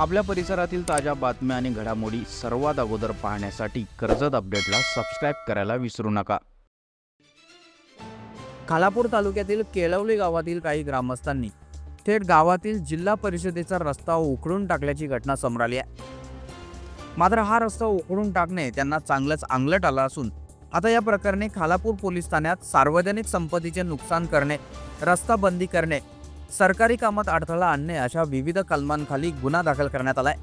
आपल्या परिसरातील ताज्या बातम्या आणि घडामोडी सर्वात अगोदर पाहण्यासाठी कर्जत अपडेटला सबस्क्राईब करायला विसरू नका. खालापूर तालुक्यातील केळवली गावातील काही ग्रामस्थांनी थेट गावातील जिल्हा परिषदेचा रस्ता उखडून टाकल्याची घटना समोर आली आहे. मात्र हा रस्ता उखडून टाकणे त्यांना चांगलंच अंगलट आलं असून आता या प्रकरणी खालापूर पोलीस ठाण्यात सार्वजनिक संपत्तीचे नुकसान करणे रस्ता बंदी करणे सरकारी कामात अडथळा आणणे अशा विविध कलमांखाली गुन्हा दाखल करण्यात आलाय.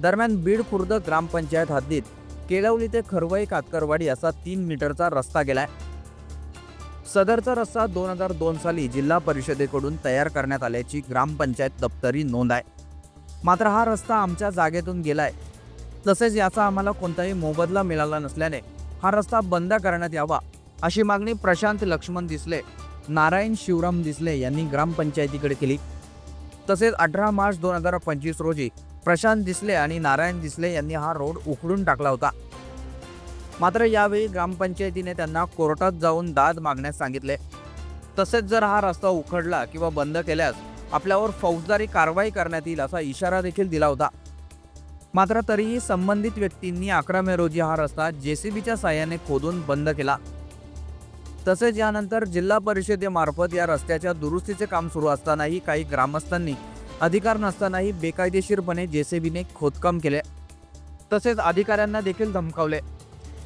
दरम्यान बीड खुर्द ग्रामपंचायत हद्दीत केळवली ते खरवई कातकरवाडी असा तीन मीटरचा रस्ता गेलाय. सदरचा रस्ता दोन हजार दोन साली जिल्हा परिषदेकडून तयार करण्यात आल्याची ग्रामपंचायत दप्तरी नोंद आहे. मात्र हा रस्ता आमच्या जागेतून गेलाय. तसेच याचा आम्हाला कोणताही मोबदला मिळाला नसल्याने हा रस्ता बंद करण्यात यावा अशी मागणी प्रशांत लक्ष्मण दिसले नारायण शिवराम दिसले यांनी ग्रामपंचायतीकडे केली. तसेच अठरा मार्च दोन हजार पंचवीस रोजी प्रशांत दिसले आणि नारायण दिसले यांनी हा रोड उखडून टाकला होता. मात्र यावेळी ग्रामपंचायतीने त्यांना कोर्टात जाऊन दाद मागण्यास सांगितले. तसेच जर हा रस्ता उखडला किंवा बंद केल्यास आपल्यावर फौजदारी कारवाई करण्यात येईल असा इशारा देखील दिला होता. मात्र तरीही संबंधित व्यक्तींनी अकरा मे रोजी हा रस्ता जेसीबीच्या साह्याने खोदून बंद केला. तसेच यानंतर जिल्हा परिषदेमार्फत या रस्त्याच्या दुरुस्तीचे काम सुरू असतानाही काही ग्रामस्थांनी अधिकार नसतानाही बेकायदेशीरपणे जेसीबीने खोदकाम केले. तसेच अधिकाऱ्यांना देखील धमकावले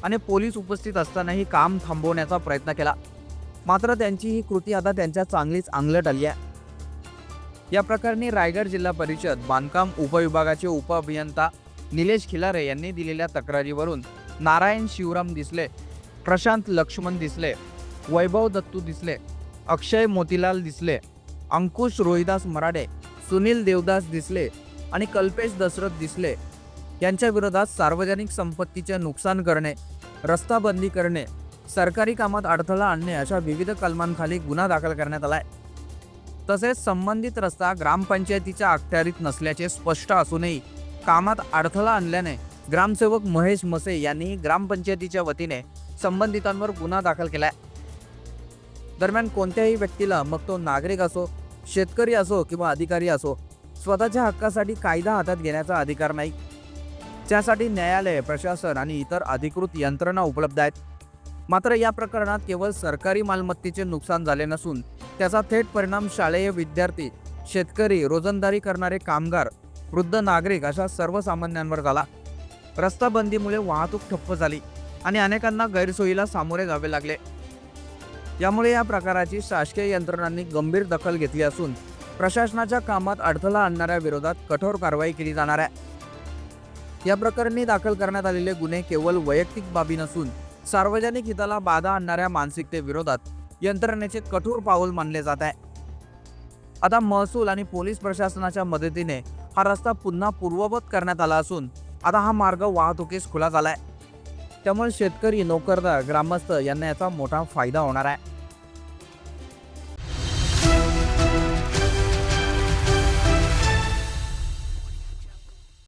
आणि पोलीस उपस्थित असतानाही काम थांबवण्याचा प्रयत्न केला. मात्र त्यांची ही कृती आता त्यांच्या चांगलीच अंगलट आली आहे. या प्रकरणी रायगड जिल्हा परिषद बांधकाम उपविभागाचे उपअभियंता निलेश खिलारे यांनी दिलेल्या तक्रारीवरून नारायण शिवराम दिसले प्रशांत लक्ष्मण दिसले वैभव दत्तू दिसले अक्षय मोतीलाल दिसले अंकुश रोहिदास मराडे सुनील देवदास दिसले आणि कल्पेश दशरथ दिसले. यांच्या विरोधात सार्वजनिक संपत्तीचे नुकसान करणे रस्ता बंदी करणे सरकारी कामात अडथळा आणणे अशा विविध कलमांखाली गुन्हा दाखल करण्यात आलाय. तसेच संबंधित रस्ता ग्रामपंचायतीच्या अखत्यारीत नसल्याचे स्पष्ट असूनही कामात अडथळा आणल्याने ग्रामसेवक महेश मसे यांनी ग्रामपंचायतीच्या वतीने संबंधितांवर गुन्हा दाखल केला आहे दरम्यान कोणत्याही व्यक्तीला मग तो नागरिक असो शेतकरी असो किंवा अधिकारी असो स्वतःच्या हक्कासाठी कायदा हातात घेण्याचा अधिकार नाही. त्यासाठी न्यायालय प्रशासन आणि इतर अधिकृत यंत्रणा उपलब्ध आहेत. मात्र या प्रकरणात केवळ सरकारी मालमत्तेचे नुकसान झाले नसून त्याचा थेट परिणाम शालेय विद्यार्थी शेतकरी रोजंदारी करणारे कामगार वृद्ध नागरिक अशा सर्वसामान्यांवर झाला. रस्ता बंदीमुळे वाहतूक ठप्प झाली आणि अनेकांना गैरसोयीला सामोरे जावे लागले. यामुळे या प्रकाराची शासकीय यंत्रणांनी गंभीर दखल घेतली असून प्रशासनाच्या कामात अडथळा आणणाऱ्या विरोधात कठोर कारवाई केली जाणार आहे. या प्रकरणी दाखल करण्यात आलेले गुन्हे केवळ वैयक्तिक बाबी नसून सार्वजनिक हिताला बाधा आणणाऱ्या मानसिकतेविरोधात यंत्रणेचे कठोर पाऊल मानले जात आहे. आता महसूल आणि पोलीस प्रशासनाच्या मदतीने हा रस्ता पुन्हा पूर्ववत करण्यात आला असून आता हा मार्ग वाहतुकीस खुला झाला आहे त्यामुळे शेतकरी नोकरदार ग्रामस्थ यांना याचा मोठा फायदा होणार आहे.